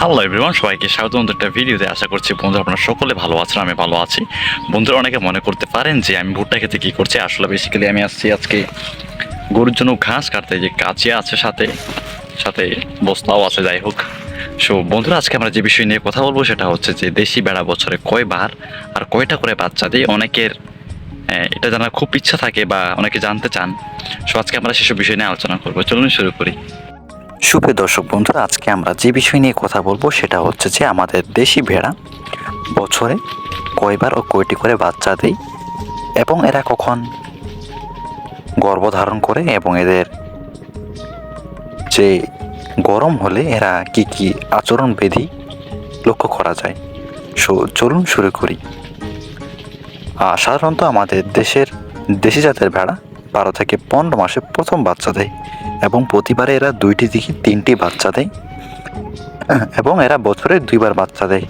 Hello everyone সবাইকে স্বাগত একটা ভিডিওতে আশা করছি বন্ধুরা আপনারা সকলে ভালো আছেন, আমি ভালো আছি। বন্ধুরা অনেকে মনে করতে পারেন যে আমি ভুট্টা খেতে কী করছি? আসলে বেসিক্যালি আমি আসছি আজকে গরুর জন্য ঘাস কাটতে যে কাচিয়া আছে সাথে সাথে বস্তাও আছে, যাই হোক। সো বন্ধুরা আজকে আমরা যে বিষয় নিয়ে কথা বলব সেটা হচ্ছে যে দেশি বেড়া বছরে কয়বার আর কয়টা করে বাচ্চা দেয়? অনেকের এটা জানার খুব ইচ্ছা থাকে বা অনেকে জানতে চান। সো আজকে আমরা সেসব বিষয় নিয়ে আলোচনা করব। চলুন শুরু করি। সুপ্রিয় দর্শক বন্ধুরা, আজকে আমরা যে বিষয় নিয়ে কথা বলব সেটা হচ্ছে যে আমাদের দেশি ভেড়া বছরে কয়বার ও কয়টি করে বাচ্চা দেয় এবং এরা কখন গর্ভধারণ করে এবং এদের যে গরম হলে এরা কি কি আচরণ বিধি লক্ষ্য করা যায়। সো চলুন শুরু করি। সাধারণত আমাদের দেশের দেশি জাতের ভেড়া বারো থেকে পনেরো মাসে প্রথম বাচ্চা দেয়। এবং প্রতিবারে এরা দুইটি থেকে তিনটি বাচ্চা দেয়। এবং এরা বছরে দুইবার বাচ্চা দেয়।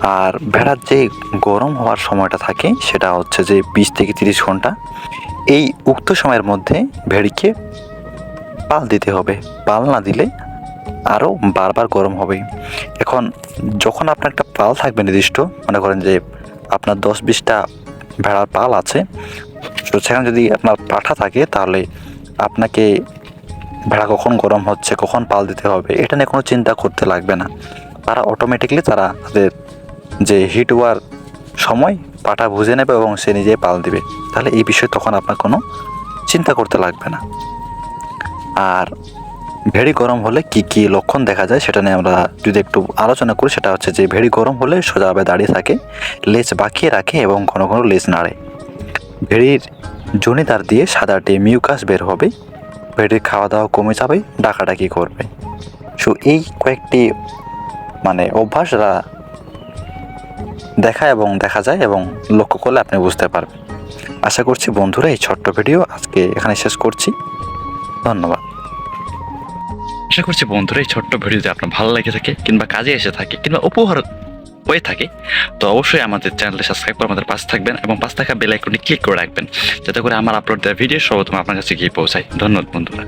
আর ভেড়ার যে গরম হওয়ার সময়টা থাকে, সেটা হচ্ছে যে বিশ থেকে তিরিশ ঘণ্টা। এই উক্ত সময়ের মধ্যে ভেড়িকে পাল দিতে হবে। পাল না দিলে আরও বারবার গরম হবে। এখন যখন আপনার একটা পাল থাকবে নির্দিষ্ট, মনে করেন যে আপনার দশ বিশটা ভেড়ার পাল আছে তো সেখানে যদি আপনার পাঠা থাকে, তাহলে আপনাকে ভেড়া কখন গরম হচ্ছে, কখন পাল দিতে হবে, এটা নিয়ে কোনো চিন্তা করতে লাগবে না। তারা অটোমেটিকলি তারা তাদের যে হিট হওয়ার সময় পাটা বুঝে নেবে এবং সে নিজেই পাল দিবে। তাহলে এই বিষয়ে তখন আপনার কোনো চিন্তা করতে লাগবে না। আর ভেড়ি গরম হলে কি কি লক্ষণ দেখা যায় সেটা নিয়ে আমরা যদি একটু আলোচনা করি, সেটা হচ্ছে যে ভেড়ি গরম হলে সোজাভাবে দাঁড়িয়ে থাকে, লেজ বাঁকিয়ে রাখে এবং ঘন ঘন লেজ নাড়ে। ভেড়ির জনিতার দিয়ে সাদাটে মিউকাস বের হবে। ভেড়ির খাওয়া দাওয়া কমে যাবে, ডাকাডাকি করবে। সো এই কয়েকটি মানে অভ্যাসরা দেখা এবং দেখা যায় এবং লক্ষ্য করলে আপনি বুঝতে পারবেন। আশা করছি বন্ধুরা এই ছোট্ট ভিডিও আজকে এখানে শেষ করছি। ধন্যবাদ। আশা করছি বন্ধুরা এই ছোট্ট ভিডিওতে আপনার ভালো লেগে থাকে কিংবা কাজে এসে থাকে কিংবা উপহার হয়ে থাকে, তো অবশ্যই আমাদের চ্যানেলে সাবস্ক্রাইব করে আমাদের পাশে থাকবেন এবং পাশে থাকা বেল আইকনটি ক্লিক করে রাখবেন, যাতে করে আমার আপলোড দেওয়া ভিডিও সর্বপ্রথম আপনার কাছে গিয়ে পৌঁছায়। ধন্যবাদ বন্ধুরা।